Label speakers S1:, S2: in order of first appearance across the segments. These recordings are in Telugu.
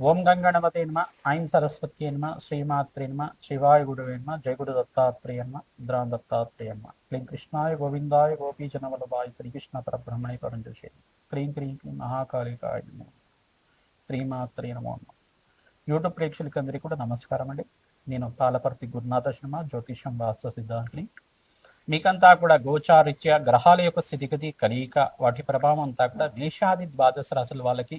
S1: ఓం గంగణపతి నమ ఐం సరస్వతి నమ శ్రీమాత్రి నమ శివాయ గురువే నమ జయగుడు దత్తాత్రేయ నమ ఇంద్రా దత్తాత్రేయ నమ. క్లీం కృష్ణాయ గోవిందాయ గోపీజన వల్లభాయ శ్రీకృష్ణ పరబ్రహ్మణే పరంజోషే క్లీం క్రీం క్లీం మహాకాళికాయ నమో శ్రీమాత్రి నమో నమ. యూట్యూబ్ ప్రేక్షకులందరికీ కూడా నమస్కారం అండి. నేను పాలపర్తి గురునాథ శర్మ జ్యోతిషం వాస్తు సిద్ధాంతిని. మీకంతా కూడా గోచారిత్య గ్రహాల యొక్క స్థితిగతి కలియిక వాటి ప్రభావం అంతా కూడా మేషాది ద్వాదశ రాశుల వాళ్ళకి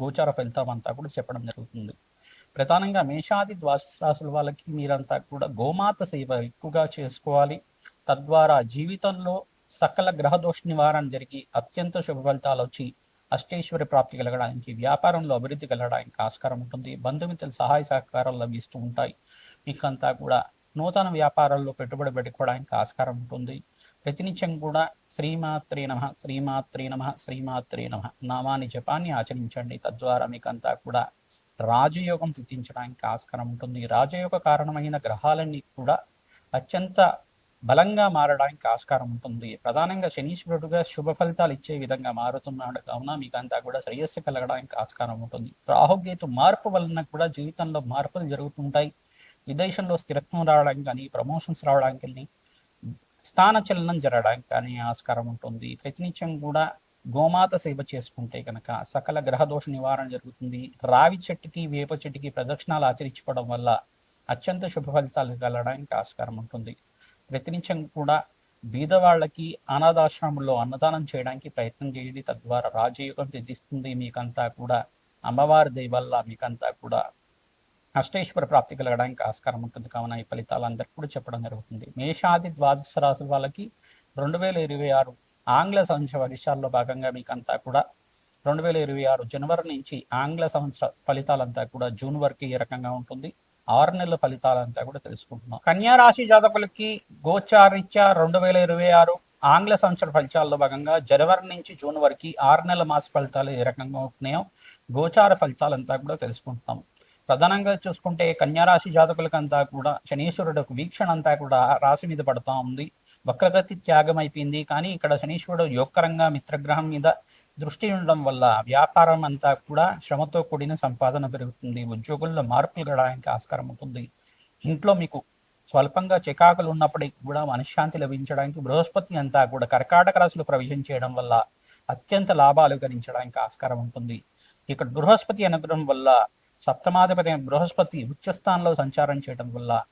S1: గోచార ఫలితం అంతా కూడా చెప్పడం జరుగుతుంది. ప్రధానంగా మేషాది ద్వాదశ రాశుల వాళ్ళకి మీరంతా కూడా గోమాత సేవ ఎక్కువగా చేసుకోవాలి. తద్వారా జీవితంలో సకల గ్రహ దోష నివారణ జరిగి అత్యంత శుభ ఫలితాలు వచ్చి అష్టేశ్వరి ప్రాప్తి కలగడానికి వ్యాపారంలో అభివృద్ధి కలగడానికి ఆస్కారం ఉంటుంది. బంధుమిత్రుల సహాయ సహకారాలు లభిస్తూ ఉంటాయి. మీకంతా కూడా నూతన వ్యాపారాల్లో పెట్టుబడి పెట్టుకోవడానికి ఆస్కారం ఉంటుంది. ప్రతినిత్యం కూడా శ్రీమాత్రే నమ శ్రీమాత్రే నమ శ్రీమాత్రే నమ. నామాని జపాన్ని ఆచరించండి. తద్వారా మీకంతా కూడా రాజయోగం సిద్ధించడానికి ఆస్కారం ఉంటుంది. రాజయోగ కారణమైన గ్రహాలన్నీ కూడా అత్యంత బలంగా మారడానికి ఆస్కారం ఉంటుంది. ప్రధానంగా శనీశ్వరుడుగా శుభ ఫలితాలు ఇచ్చే విధంగా మారుతున్నాడు. కావున మీకంతా కూడా శ్రేయస్సు కలగడానికి ఆస్కారం ఉంటుంది. రాహుకేతు మార్పు వలన కూడా జీవితంలో మార్పులు జరుగుతుంటాయి. విదేశంలో స్థిరత్వం రావడానికి కానీ ప్రమోషన్స్ రావడానికి స్థానచలనం స్థాన చలనం జరగడానికి కానీ ఆస్కారం ఉంటుంది. ప్రతినిత్యం కూడా గోమాత సేవ చేసుకుంటే కనుక సకల గ్రహదోష నివారణ జరుగుతుంది. రావి చెట్టుకి వేప చెట్టుకి ప్రదక్షిణాలు ఆచరించుకోవడం వల్ల అత్యంత శుభ ఫలితాలు కలగడానికి ఆస్కారం ఉంటుంది. ప్రతినిత్యం కూడా బీదవాళ్ళకి అనాథాశ్రమంలో అన్నదానం చేయడానికి ప్రయత్నం చేయండి. తద్వారా రాజయోగం సిద్ధిస్తుంది. మీకంతా కూడా అమ్మవారి దయ వల్ల మీకంతా కూడా అష్టేశ్వర ప్రాప్తి కలగడానికి ఆస్కారం ఉంటుంది. కావున ఈ ఫలితాలు అందరికి కూడా చెప్పడం జరుగుతుంది. మేషాది ద్వాదశ రాశుల వాళ్ళకి రెండు వేల ఇరవై ఆరు ఆంగ్ల సంవత్సర వర్షాల్లో భాగంగా మీకంతా కూడా రెండు వేల ఇరవై ఆరు జనవరి నుంచి ఆంగ్ల సంవత్సర ఫలితాలంతా కూడా జూన్ వరకు ఏ రకంగా ఉంటుంది? ఆరు నెలల ఫలితాలంతా కూడా తెలుసుకుంటున్నాం. కన్యా రాశి జాతకులకి గోచారిత్య రెండు వేల ఇరవై ఆరు ఆంగ్ల సంవత్సర ఫలితాల్లో భాగంగా జనవరి నుంచి జూన్ వరకు ఆరు నెలల మాస ఫలితాలు ఏ రకంగా ఉంటున్నాయో గోచార ఫలితాలంతా కూడా తెలుసుకుంటున్నాము ప్రధానంగా చూసుకుంటే కన్యారాశి జాతకులకంతా కూడా శనీశ్వరుడు వీక్షణ అంతా కూడా రాశి మీద పడుతూ ఉంది. వక్రగతి త్యాగం అయిపోయింది. కానీ ఇక్కడ శనీశ్వరుడు యోగకరంగా మిత్రగ్రహం మీద దృష్టి ఉండడం వల్ల వ్యాపారం అంతా కూడా శ్రమతో కూడిన సంపాదన పెరుగుతుంది. ఉద్యోగుల్లో మార్పులు గడడానికి ఆస్కారం ఉంటుంది. ఇంట్లో మీకు స్వల్పంగా చికాకులు ఉన్నప్పటికీ కూడా మనశ్శాంతి లభించడానికి బృహస్పతి అంతా కూడా కర్కాటక రాశిలో ప్రవేశం చేయడం వల్ల అత్యంత లాభాలు గణించడానికి ఆస్కారం ఉంటుంది. ఇక్కడ బృహస్పతి అనుగ్రహం వల్ల సప్తమాధిపతి బృహస్పతి ఉచ్చస్థానంలో సంచారం చేయడం వల్ల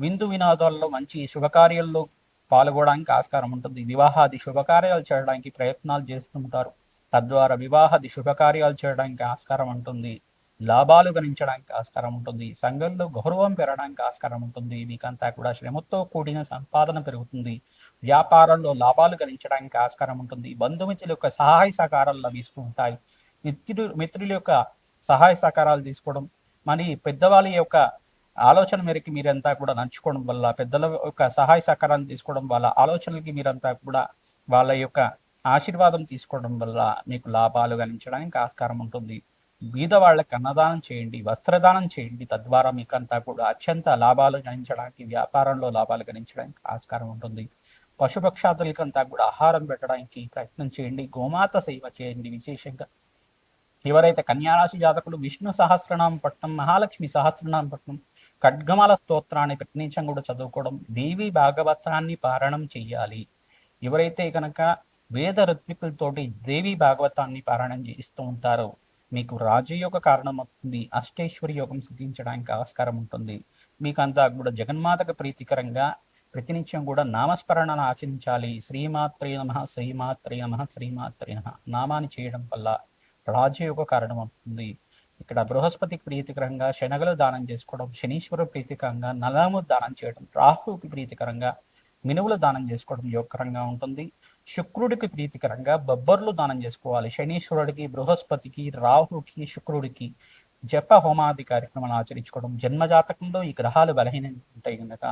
S1: విందు వినోదాల్లో మంచి శుభకార్యాల్లో పాల్గొనడానికి ఆస్కారం ఉంటుంది. వివాహాది శుభకార్యాలు చేయడానికి ప్రయత్నాలు చేస్తుంటారు తద్వారా వివాహాది శుభకార్యాలు చేయడానికి ఆస్కారం ఉంటుంది. లాభాలు గణించడానికి ఆస్కారం ఉంటుంది. సంఘంలో గౌరవం పెరగడానికి ఆస్కారం ఉంటుంది. మీకంతా కూడా శ్రమతో కూడిన సంపాదన పెరుగుతుంది. వ్యాపారంలో లాభాలు గణించడానికి ఆస్కారం ఉంటుంది. బంధుమిత్రుల యొక్క సహాయ సహకారాలు లభిస్తూ ఉంటాయి. మిత్రులు మిత్రుల యొక్క సహాయ సహకారాలు తీసుకోవడం. మరి పెద్దవాళ్ళ యొక్క ఆలోచన మేరకు మీరంతా కూడా నడుచుకోవడం వల్ల పెద్దల యొక్క సహాయ సహకారాన్ని తీసుకోవడం వల్ల ఆలోచనలకి మీరంతా కూడా వాళ్ళ యొక్క ఆశీర్వాదం తీసుకోవడం వల్ల మీకు లాభాలు గణించడానికి ఆస్కారం ఉంటుంది. బీద వాళ్ళకి అన్నదానం చేయండి వస్త్రదానం చేయండి తద్వారా మీకు అంతా కూడా అత్యంత లాభాలు గణించడానికి వ్యాపారంలో లాభాలు గణించడానికి ఆస్కారం ఉంటుంది. పశుపక్షాదులకంతా కూడా ఆహారం పెట్టడానికి ప్రయత్నం చేయండి గోమాత సేవ చేయండి విశేషంగా. ఎవరైతే కన్యారాశి జాతకులు విష్ణు సహస్రనామ పట్నం మహాలక్ష్మి సహస్రనామ పట్నం ఖడ్గమాల స్తోత్రాన్ని ప్రతినిత్యం కూడా చదువుకోవడం దేవి భాగవతాన్ని పారాయణం చెయ్యాలి. ఎవరైతే కనుక వేద ఋత్వికులతోటి దేవి భాగవతాన్ని పారాయణం చేస్తూ ఉంటారో మీకు రాజయోగ కారణం అవుతుంది అష్టేశ్వరి యోగం సిద్ధించడానికి ఆస్కారం ఉంటుంది. మీకు అంతా కూడా జగన్మాతకు ప్రీతికరంగా ప్రతినిత్యం కూడా నామస్మరణను ఆచరించాలి. శ్రీమాత్రే నమ శ్రీమాత్రే నమ శ్రీమాత్రే నమ. నామాన్ని చేయడం వల్ల రాజయోగ కారణం అవుతుంది ఇక్కడ బృహస్పతికి ప్రీతికరంగా శనగలు దానం చేసుకోవడం శనీశ్వర ప్రీతికరంగా నలము దానం చేయడం రాహువుకి ప్రీతికరంగా మినువులు దానం చేసుకోవడం యోగకరంగా ఉంటుంది. శుక్రుడికి ప్రీతికరంగా బొబ్బర్లు దానం చేసుకోవాలి. శనీశ్వరుడికి బృహస్పతికి రాహుకి శుక్రుడికి జప హోమాది కార్యక్రమాలు ఆచరించుకోవడం జన్మజాతకంలో ఈ గ్రహాలు బలహీన ఉంటాయి కనుక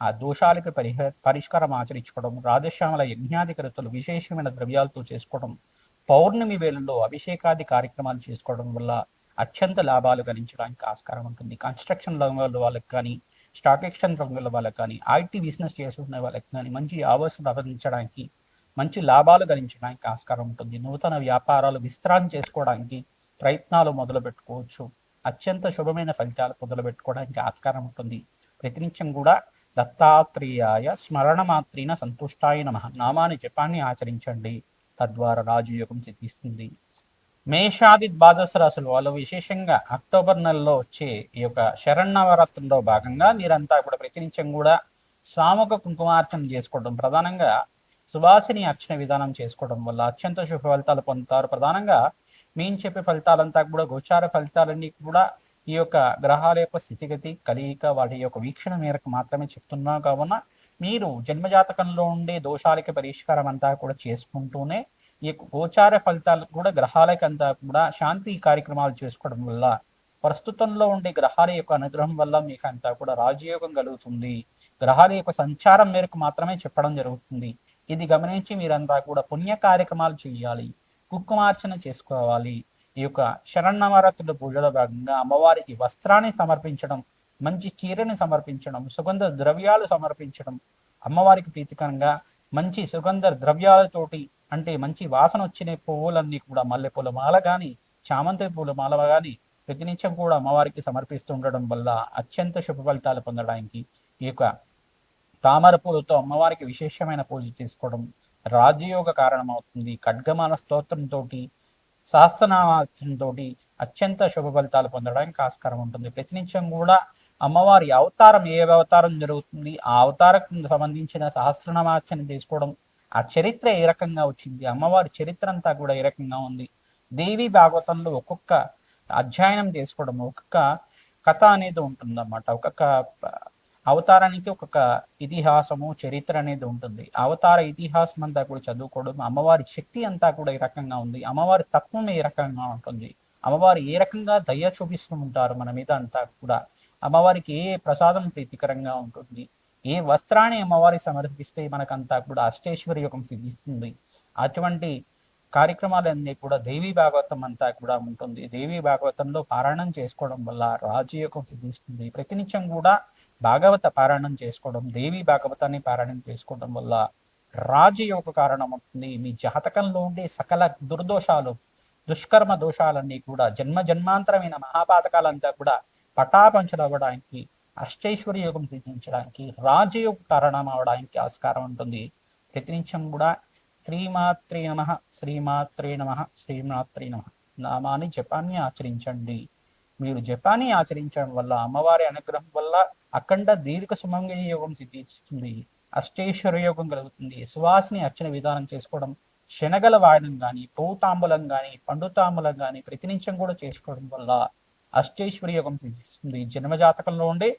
S1: ఆ దోషాలకు పరిహ పరిష్కారం ఆచరించుకోవడం రాజశ్యామల యజ్ఞాధికృతులు విశేషమైన ద్రవ్యాలతో చేసుకోవడం పౌర్ణమి వేళల్లో అభిషేకాది కార్యక్రమాలు చేసుకోవడం వల్ల అత్యంత లాభాలు గణించడానికి ఆస్కారం ఉంటుంది. కన్స్ట్రక్షన్ రంగంలో వాళ్ళకి కానీ స్టాక్ ఎక్స్చేంజ్ రంగంలో వాళ్ళకి కానీ ఐటీ బిజినెస్ చేసుకునే వాళ్ళకి కానీ మంచి ఆవాసం లభించడానికి మంచి లాభాలు గణించడానికి ఆస్కారం ఉంటుంది. నూతన వ్యాపారాలు విస్తరణ చేసుకోవడానికి ప్రయత్నాలు మొదలు పెట్టుకోవచ్చు. అత్యంత శుభమైన ఫలితాలు మొదలు పెట్టుకోవడానికి ఆస్కారం ఉంటుంది. ప్రతినిత్యం కూడా దత్తాత్రేయాయ స్మరణ మాత్రీన సంతుష్టాయ నమ. నామాన్ని జపాన్ని ఆచరించండి. తద్వారా రాజయోగం సిద్ధిస్తుంది మేషాది ద్వాదశ రాశులు వాళ్ళు విశేషంగా అక్టోబర్ నెలలో వచ్చే ఈ యొక్క శరణవరాత్రిలో భాగంగా మీరంతా కూడా ప్రతినిత్యం కూడా సాముక కుంకుమార్చన చేసుకోవడం ప్రధానంగా సువాసిని అర్చన విధానం చేసుకోవడం వల్ల అత్యంత శుభ ఫలితాలు పొందుతారు. ప్రధానంగా మేము చెప్పే ఫలితాలంతా కూడా గోచార ఫలితాలన్నీ కూడా ఈ యొక్క గ్రహాల యొక్క స్థితిగతి కలియిక వాటి యొక్క వీక్షణ మేరకు మాత్రమే చెప్తున్నాం. కావున మీరు జన్మజాతకంలో ఉండే దోషాలకి పరిష్కారం అంతా కూడా చేసుకుంటూనే ఈ గోచార ఫలితాలు కూడా గ్రహాలకంతా కూడా శాంతి కార్యక్రమాలు చేసుకోవడం వల్ల ప్రస్తుతంలో ఉండే గ్రహాల యొక్క అనుగ్రహం వల్ల మీకు అంతా కూడా రాజయోగం కలుగుతుంది. గ్రహాల యొక్క సంచారం మేరకు మాత్రమే చెప్పడం జరుగుతుంది. ఇది గమనించి మీరంతా కూడా పుణ్య కార్యక్రమాలు చేయాలి. కుంకుమార్చన చేసుకోవాలి. ఈ యొక్క శరణవరాత్రుల పూజలో భాగంగా అమ్మవారికి వస్త్రాన్ని సమర్పించడం మంచి చీరని సమర్పించడం సుగంధ ద్రవ్యాలు సమర్పించడం అమ్మవారికి ప్రీతికరంగా మంచి సుగంధ ద్రవ్యాలతోటి అంటే మంచి వాసన వచ్చిన పువ్వులన్నీ కూడా మల్లెపూల మాల కానీ చామంతి పూల మాల కానీ ప్రతినిత్యం కూడా అమ్మవారికి సమర్పిస్తూ ఉండడం వల్ల అత్యంత శుభ ఫలితాలు పొందడానికి ఈ యొక్క తామర పూలతో అమ్మవారికి విశేషమైన పూజ చేసుకోవడం రాజయోగ కారణమవుతుంది. ఖడ్గమాల స్తోత్రంతో సహస్రనామార్చనతో అత్యంత శుభ ఫలితాలు పొందడానికి ఆస్కారం ఉంటుంది. ప్రతినిత్యం కూడా అమ్మవారి అవతారం ఏ అవతారం జరుగుతుంది ఆ అవతారకు సంబంధించిన సహస్రనామార్చన తీసుకోవడం ఆ చరిత్ర ఏ రకంగా వచ్చింది అమ్మవారి చరిత్ర అంతా కూడా ఏ రకంగా ఉంది దేవి భాగవతంలో ఒక్కొక్క అధ్యయనం చేసుకోవడం ఒక్కొక్క కథ అనేది ఉంటుందన్నమాట. ఒక్కొక్క అవతారానికి ఒక్కొక్క ఇతిహాసము చరిత్ర అనేది ఉంటుంది. అవతార ఇతిహాసం అంతా కూడా చదువుకోవడం అమ్మవారి శక్తి అంతా కూడా ఈ రకంగా ఉంది అమ్మవారి తత్వం ఏ రకంగా ఉంటుంది అమ్మవారు ఏ రకంగా దయ చూపిస్తూ ఉంటారు మన మీద అంతా కూడా. అమ్మవారికి ఏ ప్రసాదం ప్రీతికరంగా ఉంటుంది. ఏ వస్త్రాన్ని అమ్మవారికి సమర్పిస్తే మనకంతా కూడా అష్టేశ్వరి యోగం సిద్ధిస్తుంది. అటువంటి కార్యక్రమాలన్నీ కూడా దేవి భాగవతం అంతా కూడా ఉంటుంది. దేవి భాగవతంలో పారాయణం చేసుకోవడం వల్ల రాజయోగం సిద్ధిస్తుంది. ప్రతినిత్యం కూడా భాగవత పారాయణం చేసుకోవడం దేవి భాగవతాన్ని పారాయణం చేసుకోవడం వల్ల రాజయోగ కారణం అవుతుంది. మీ జాతకంలో ఉండే సకల దుర్దోషాలు దుష్కర్మ దోషాలన్నీ కూడా జన్మ జన్మాంతరమైన మహాపాతకాలంతా కూడా పటాపంచలవ్వడానికి అష్టైశ్వర్య యోగం సిద్ధించడానికి రాజయోగ కారణం అవడానికి ఆస్కారం ఉంటుంది. ప్రతినిత్యం కూడా శ్రీమాత్రే నమ శ్రీమాత్రే నమ శ్రీమాత్రే నమ నామాన్ని జపాన్ని ఆచరించండి. మీరు జపాన్ని ఆచరించడం వల్ల అమ్మవారి అనుగ్రహం వల్ల అఖండ దీర్ఘ సుమంగళ యోగం సిద్ధిస్తుంది. అష్టేశ్వర యోగం కలుగుతుంది. సువాసిని అర్చన విధానం చేసుకోవడం శనగల వాడడం కానీ పూతాంబులం కానీ పండుతాంబులం కానీ ప్రతినిత్యం కూడా చేసుకోవడం వల్ల అష్టేశ్వర యోగం సిద్ధిస్తుంది జన్మజాతకంలో ఉండే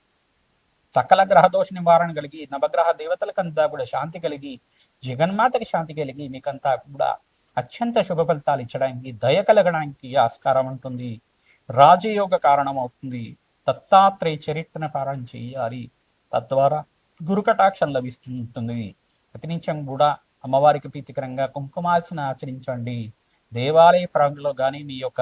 S1: సకల గ్రహ దోష నివారణ కలిగి నవగ్రహ దేవతలకంతా కూడా శాంతి కలిగి జగన్మాతకి శాంతి కలిగి మీకంతా కూడా అత్యంత శుభ ఫలితాలు ఇచ్చడానికి దయ కలగడానికి ఆస్కారం ఉంటుంది. రాజయోగ కారణం అవుతుంది. దత్తాత్రేయ చరిత్రను పారాయణ చేయాలి. తద్వారా గురుకటాక్షం లభిస్తుంటుంది. ప్రతినిత్యం కూడా అమ్మవారికి ప్రీతికరంగా కుంకుమార్చన ఆచరించండి. దేవాలయ ప్రాంగంలో కానీ మీ యొక్క